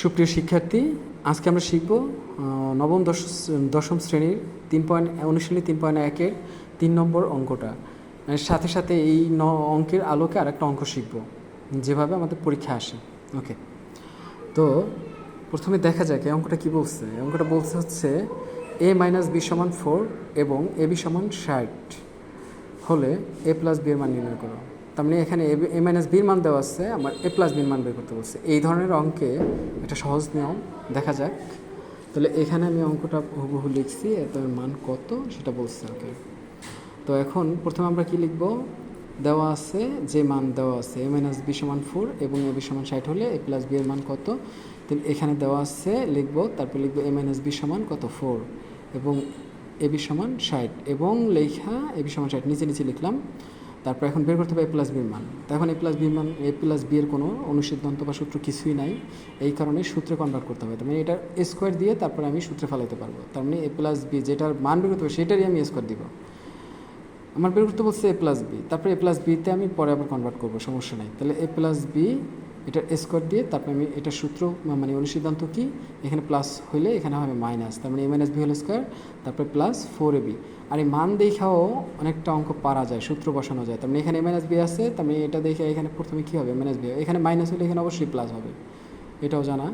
সুপ্রিয় শিক্ষার্থী, আজকে আমরা শিখব নবম দশ, দশম শ্রেণির তিন পয়েন্ট, অনুশীলনী তিন পয়েন্ট একের তিন নম্বর অঙ্কটা। সাথে সাথে এই ন অঙ্কের আলোকে আরেকটা অঙ্ক শিখব, যেভাবে আমাদের পরীক্ষা আসে। ওকে। তো, প্রথমে দেখা যাক এই অঙ্কটা কী বলছে। অঙ্কটা বলছে হচ্ছে, এ মাইনাস বি সমান ফোর এবং এ বি সমান ষাট। হলে এ প্লাস বি এর মান নির্ণয় করো। তার মানে এখানে এ মাইনাস বির মান দেওয়া আছে, আমার এ প্লাস বির মান বের করতে বলছে। এই ধরনের অঙ্কে একটা সহজ নিয়ম দেখা যাক। তাহলে এখানে আমি অঙ্কটা হুবহু লিখছি, এটার মান কত সেটা বলছে ওকে তো এখন প্রথমে আমরা কি লিখব? দেওয়া আছে, যে মান দেওয়া আছে এ মাইনাস বি সমান ফোর এবং এ বি সমান ষাট হলে এ প্লাস বি এর মান কত? তাহলে এখানে দেওয়া আছে, লিখব, তারপর লিখব এ মাইনাস বি সমান কত? ফোর এবং এ বি সমান ষাট এবং লেখা এ বি সমান ষাট, নিচে নিচে লিখলাম। তারপর এখন বের করতে হবে এ প্লাস বির মান। তো এখন এ প্লাস বির মান এ প্লাস বি এর কোনো অনুসিদ্ধান্ত বা সূত্র কিছুই নাই। এই কারণে সূত্রে কনভার্ট করতে হবে। তার মানে এটা স্কোয়ার দিয়ে তারপরে আমি সূত্রে ফেলাইতে পারব। তার মানে এ প্লাস বি যেটার মান বের করতে হবে সেটারই আমি স্কোয়ার দিব। আমার বের করতে বলছে এ প্লাস বি তারপরে এ প্লাস বিতে আমি পরে আবার কনভার্ট করব, সমস্যা নেই। তাহলে এ প্লাস বি এটার স্কোয়ার দিয়ে, তারপরে আমি এটা সূত্র মানে অনুসিদ্ধান্ত কি? এখানে প্লাস হইলে এখানে হবে মাইনাস তার মানে এ মাইনাস বি হল স্কোয়ার তারপরে প্লাস ফোর এ বি আর এই মান দেখাও অনেকটা অঙ্ক পারা যায়, সূত্র বসানো যায়। তার মানে এখানে এ মাইনাস বি আছে, তার মানে এটা দেখে এখানে প্রথমে কী হবে? মাইনাস বি এখানে মাইনাস হলে এখানে অবশ্যই প্লাস হবে। এটাও জানা।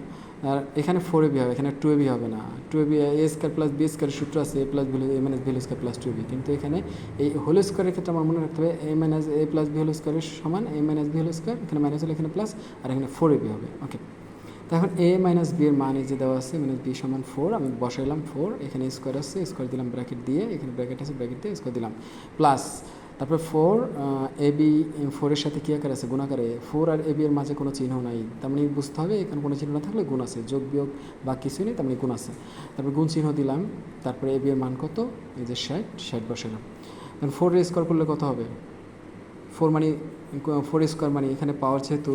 আর এখানে ফোর এ বি হবে, এখানে টু এ বি হবে না। Two A B A square plus B square সূত্র আছে A plus B A minus whole square plus two B কিন্তু এখানে এই হোল স্কোয়ারের ক্ষেত্রে আমার মনে রাখতে হবে A minus A plus B whole স্কোয়ারের সমান A minus B whole square এখানে মাইনাস হলে এখানে প্লাস আর এখানে ফোর এ বি হবে। ওকে এখন এ মাইনাস বি এর মান এই যে দেওয়া আছে মাইনাস বি সমান ফোর আমি বসাইলাম ফোর এখানে স্কোয়ার আছে স্কোয়ার দিলাম ব্র্যাকেট দিয়ে, এখানে ব্র্যাকেট আছে ব্র্যাকেট দিয়ে স্কোয়ার দিলাম। প্লাস তারপর ফোর এ বি ফোরের সাথে কী আকার আছে? গুণাকারে ফোর আর এ বি এর মাঝে কোনো চিহ্ন নাই। তার মানে বুঝতে হবে, এখানে কোনো চিহ্ন না থাকলে গুণ আছে। যোগ, বিয়োগ বা কিছুই নেই, তার মানে গুণ আছে। তারপর গুণ চিহ্ন দিলাম। তারপরে এ বি এর মান কত? এই যে ষাট ষাট বসালাম। তখন ফোর স্কোয়ার করলে কত হবে? ফোর মানে ফোর স্কোয়ার মানে এখানে পাওয়ার যেহেতু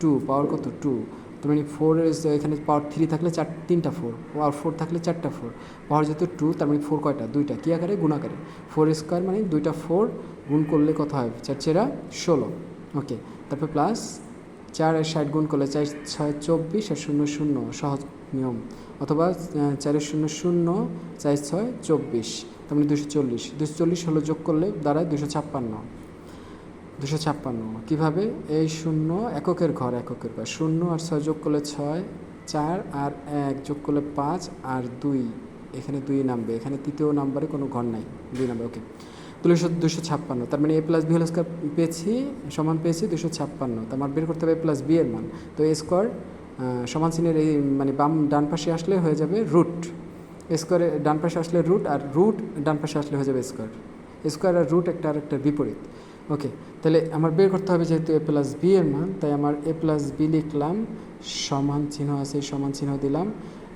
টু পাওয়ার কত? টু তার মানে ফোর এখানে পাওয়ার থ্রি থাকলে চার, তিনটা ফোর পাওয়ার ফোর থাকলে চারটা ফোর পাওয়ার যেহেতু টু তার মানে ফোর কয়টা? দুইটা। কী আকারে? গুণাকারে ফোর স্কোয়ার মানে দুইটা ফোর গুণ করলে কত হয়? চার চেরা ষোলো। ওকে তারপর প্লাস চার আর ষাট গুণ করলে চার, ছয়, চব্বিশ আর শূন্য শূন্য, সহজ নিয়ম। অথবা চারের শূন্য শূন্য, চার, ছয়, চব্বিশ, তার মানে দুশো চল্লিশ। দুশো চল্লিশ হলো যোগ করলে দাঁড়ায় দুশো ছাপ্পান্ন। দুশো ছাপ্পান্ন। কীভাবে? এই শূন্য এককের ঘর এককের ঘর। শূন্য আর ছয় যোগ করলে ছয়, চার আর এক যোগ করলে পাঁচ আর দুই। এখানে দুই নামবে। এখানে তৃতীয় নাম্বারে কোনো ঘর নাই। দুই নাম্বার, ওকে। দুশো দুশো ছাপ্পান্ন। তার মানে A plus B whole square পেয়েছি, সমান পেয়েছি দুশো ছাপ্পান্ন। তার মান বের করতে হবে এ প্লাস বি এর মান। তো এ স্কোয়ার সমান চিহ্নের এই মানে বাম ডান পাশে আসলে হয়ে যাবে রুট। স্কোয়ারে ডান পাশে আসলে রুট আর রুট ডান পাশে আসলে হয়ে যাবে স্কোয়ার। স্কোয়ার আর রুট একটা আর একটা বিপরীত। ওকে তাহলে আমার বের করতে হবে যেহেতু এ প্লাস বি এর মান, তাই আমার এ প্লাস বি লিখলাম, সমান চিহ্ন আছে, সমান চিহ্ন দিলাম।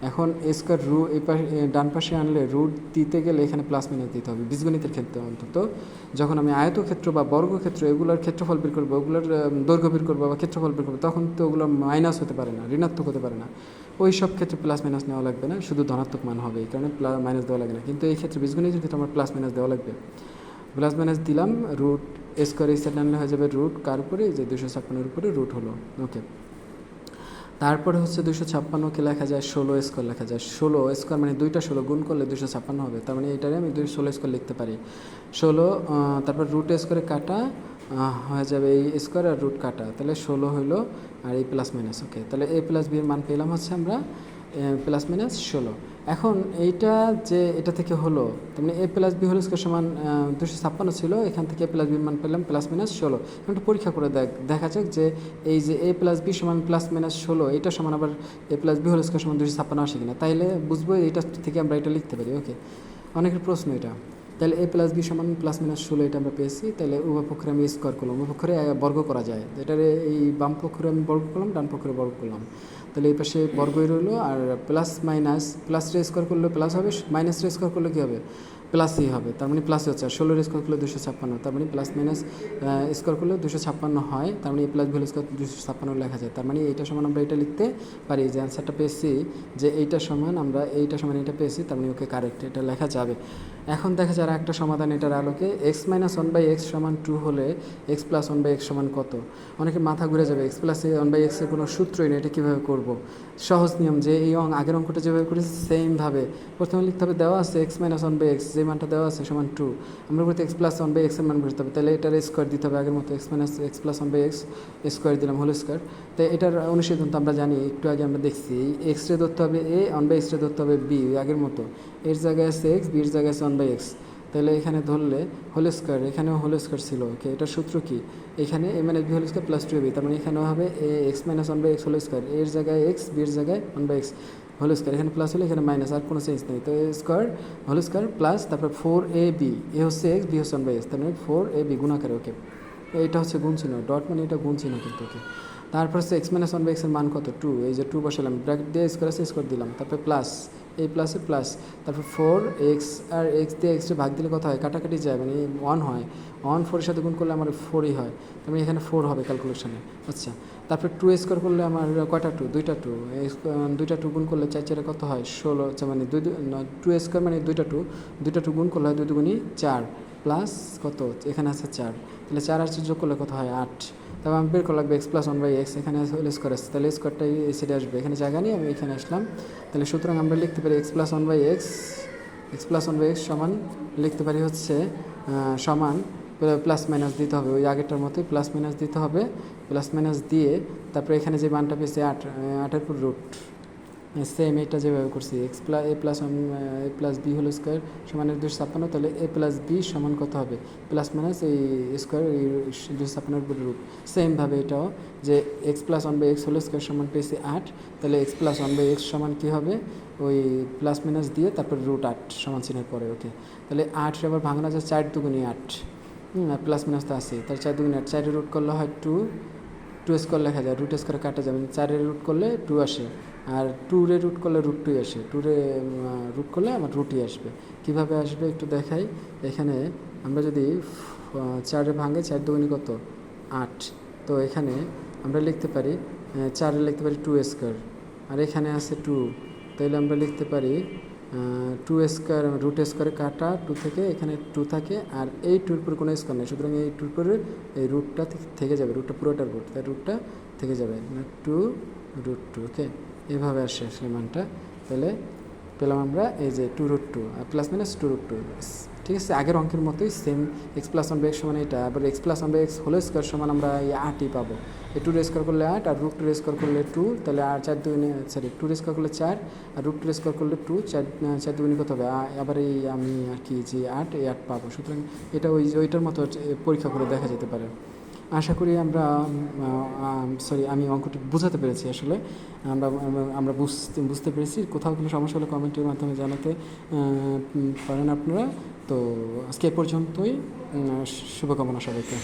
এখন এ স্কোয়ার রু এই পাশে ডান পাশে আনলে রুট দিতে গেলে এখানে প্লাস মাইনাস দিতে হবে, বীজগণিতের ক্ষেত্রে অন্তত। যখন আমি আয়তক্ষেত্র বা বর্গক্ষেত্র, এগুলোর ক্ষেত্রফল বের করব ওগুলোর দৈর্ঘ্য বের করব বা ক্ষেত্রফল বের করব, তখন তো ওগুলো মাইনাস হতে পারে না, ঋণাত্মক হতে পারে না। ওই সব ক্ষেত্রে প্লাস মাইনাস নেওয়া লাগবে না, শুধু ধনাত্মক মান হবে, এই কারণে প্লাস মাইনাস দেওয়া লাগে না। কিন্তু এই ক্ষেত্রে বীজগণিতের ক্ষেত্রে আমার প্লাস মাইনাস দেওয়া লাগবে। প্লাস মাইনাস দিলাম রুট স্কোয়ার সাইড আনলে হয়ে যাবে রুট কার উপরে? যে দুশো ছাপ্পান্নর উপরে রুট হলো। ওকে তারপরে হচ্ছে দুশো ছাপ্পান্নকে লেখা যায় ষোলো স্কোয়ার লেখা যায় ষোলো স্কোয়ার মানে দুইটা ষোলো গুণ করলে দুশো ছাপ্পান্ন হবে। তার মানে এটারে আমি দুই ষোলো স্কোয়ার লিখতে পারি। ষোলো তারপর রুট স্কোয়ারে কাটা হয়ে যাবে এই স্কোয়ার আর রুট কাটা। তাহলে ষোলো হইল আর এই প্লাস মাইনাস ওকে তাহলে এ প্লাস বি এর মান পেলাম হচ্ছে আমরা প্লাস মাইনাস ষোলো। এখন এইটা যে এটা থেকে হলো তেমনি মানে এ প্লাস বি হোল সমান দুশো ছাপ্পান্ন ছিল, এখান থেকে এ প্লাস বি মান পেলাম প্লাস মাইনাস ষোলো। একটু পরীক্ষা করে দেখ, দেখা যাক যে এই যে এ প্লাস বি সমান প্লাস মাইনাস ষোলো, এটা সমান আবার এ প্লাস বি হোল সমান দুশো ছাপ্পান্ন আসে কিনা। তাইলে বুঝব এইটা থেকে আমরা এটা লিখতে পারি ওকে অনেকের প্রশ্ন এটা। তাহলে এ প্লাস বি সমান প্লাস মাইনাস ষোলো এটা আমরা পেয়েছি। তাহলে উভয় পক্ষে আমি স্কোয়ার করলাম। উভয় পক্ষে বর্গ করা যায়। এটার এই বাম পক্ষে আমি বর্গ করলাম, ডান পক্ষে বর্গ করলাম। তাহলে এই পাশে বর্গই রইল, আর প্লাস মাইনাস প্লাস রে স্কোয়ার করলে প্লাস হবে মাইনাস রে স্কোয়ার করলে কী হবে? প্লাসই হবে। তার মানে প্লাসই হচ্ছে। আর ষোলোর স্কোয়ার করলে দুশো ছাপ্পান্ন, তার মানে প্লাস মাইনাস স্কোয়ার করলে দুশো ছাপ্পান্ন হয়। তার মানে এ প্লাস ভ্যালু স্কোয়ার দুশো ছাপ্পান্ন লেখা যায়। তার মানে এইটা সমান আমরা এটা লিখতে পারি যে অ্যান্সারটা পেয়েছি যে এইটা সমান আমরা এইটা সমান এটা পেয়েছি, তার মানে ওকে কারেক্ট এটা লেখা যাবে। এখন দেখা যায় আর একটা সমাধান এটার আলোকে। X minus one by X সমান টু হলে X plus one by X সমান কত? অনেকে মাথা ঘুরে যাবে এক্স প্লাস ওয়ান বাই এক্সের কোনো সূত্রই নেই, এটা কীভাবে করব? সহজ নিয়ম যে এই অঙ্ক আগের অঙ্কটা যেভাবে করেছি সেমভাবে প্রথমে লিখতে হবে দেওয়া আছে X minus one by X যে মানটা দেওয়া আছে সমান টু আমরা বলতে এক্স প্লাস ওয়ান বাই এক্সের মান বুঝতে হবে। তাহলে এটার স্কোয়ার দিতে হবে আগের মতো। X minus X plus one by X square দিলাম হোল স্কোয়ার তো এটার অনুশীলন তো আমরা জানি, একটু আগে আমরা দেখছি। এক্স রে ধরতে হবে এ ওয়ান বাই এক্স রে ধরতে হবে বি আগের মতো। এর জায়গায় আছে এক্স বির জায়গায় আছে ওয়ান বাই এক্স তাহলে এখানে ধরলে হোল স্কোয়ার এখানেও হোল স্কোয়ার ছিল। ওকে, এটার সূত্র কি? এখানে A minus B whole square plus two B তার মানে এখানেও হবে A X minus one by X whole square এর জায়গায় এক্স বির জায়গায় one by X whole square এখানে প্লাস হলে এখানে মাইনাস আর কোনো চেঞ্জ নেই। তো A square whole square plus তারপর ফোর এ বি এ হচ্ছে এক্স বি হচ্ছে ওয়ান বাই এক্স তার মানে ফোর এ বি গুণাকারে ওকে এইটা হচ্ছে গুণ চিহ্ন ডট মানে এটা গুণ চিহ্ন কিন্তু ওকে তারপর হচ্ছে এক্স মাইনাস ওয়ান বাই এক্সের মান কত? টু এই যে টু বসালাম ব্র্যাকেট দিয়ে স্কোয়ার আছে স্কোয়ার দিলাম, তারপর প্লাস এই প্লাসে প্লাস তারপর ফোর এক্স আর এক্স দিয়ে এক্সে ভাগ দিলে কত হয়? কাটাকাটি যায় মানে ওয়ান হয়। ওয়ান ফোরের সাথে গুণ করলে আমার ফোরই হয়, তার মানে এখানে ফোর হবে ক্যালকুলেশনে আচ্ছা। তারপর টু স্কোয়ার করলে আমার কয়টা টু দুইটা টু দুইটা টু গুণ করলে চার চারে কত হয়? ষোলো আচ্ছা মানে দুই টু স্কোয়ার মানে দুইটা টু দুইটা টু গুণ করলে হয় দুই দুগুণই চার। প্লাস কত? এখানে আছে চার। তাহলে চার আর যোগ করলে কত হয়? আট। তারপর আমি বের করা লাগবে X plus one by X এখানে হোল স্কোয়ার আসছে তাহলে স্কোয়ারটাই সাইডে আসবে। এখানে জায়গা নিয়ে আমি এখানে আসলাম। তাহলে সুতরাং আমরা লিখতে পারি X plus one by X X plus one by X সমান, লিখতে পারি হচ্ছে সমান প্লাস মাইনাস দিতে হবে, ওই আগেরটার মতোই প্লাস মাইনাস দিতে হবে প্লাস মাইনাস দিয়ে তারপরে এখানে যে মানটা পেয়েছে আট আটের পর রুট সেম এটা যেভাবে করছি X plus A plus A plus B whole square সমানের দুশো ছাপ্পান্ন, তাহলে এ প্লাস বি সমান কত হবে? প্লাস মাইনাস এই স্কোয়ার এই দুশো ছাপ্পান্নের উপরে রুট সেমভাবে এটাও, যে X plus one by X whole square সমান পেয়েছি আট, তাহলে X plus one by X সমান কী হবে? ওই প্লাস মাইনাস দিয়ে তারপর রুট আট সমান চিহ্নের পরে ওকে তাহলে আট আবার ভাঙানো যায় চার দুগুনি আট আর প্লাস মাইনাস তো আছে তার চার চারের রুট করলে হয় টু টু স্কোয়ার লেখা যায় রুট স্কোয়ার কাটা যাবে চারের রুট করলে টু আসে, আর টুরে রুট করলে রুট টুই আসে। টুরে রুট করলে আমার রুটই আসবে। কীভাবে আসবে একটু দেখাই। এখানে আমরা যদি চারে ভাঙে, চার দুগুনি কত? আট। তো এখানে আমরা লিখতে পারি চারে লিখতে পারি টু স্কোয়ার আর এখানে আছে টু তাহলে আমরা লিখতে পারি টু স্কোয়ার রুট স্কোয়ারে কাটা টু থেকে, এখানে টু থাকে, আর এই টুর পর কোনো স্কোয়ার নেই। সুতরাং এই টুর পরে এই রুটটা থেকে যাবে রুটটা পুরোটার রুট তাই রুটটা থেকে যাবে। টু রুট টু ওকে এভাবে আসে আসলে মানটা। তাহলে পেলাম আমরা এই যে টু রুট টু আর plus minus two root two ঠিক আছে, আগের অঙ্কের মতোই same X plus one by X সমান এটা আবার X plus one by X whole square সমান আমরা এই আটই পাবো। এ টু স্কোয়ার করলে আট, আর রুট টু স্কোয়ার করলে টু তাহলে আর চার দুগুণে সরি টু স্কোয়ার করলে চার, আর রুট টু স্কোয়ার করলে টু চার চার দুগুণে কত হবে? আবার এই আমি আর কি যে আট, এই আট পাবো। সুতরাং এটা ওই ওইটার মতো পরীক্ষা করে দেখা যেতে পারে। আশা করি আমরা সরি আমি অঙ্কটি বোঝাতে পেরেছি আসলে। আমরা, আমরা- বুঝতে বুঝতে পেরেছি। কোথাও কোনো সমস্যা হলে কমেন্টের মাধ্যমে জানাতে পারেন আপনারা। তো আজকে পর্যন্তই। শুভকামনা সবাইকে।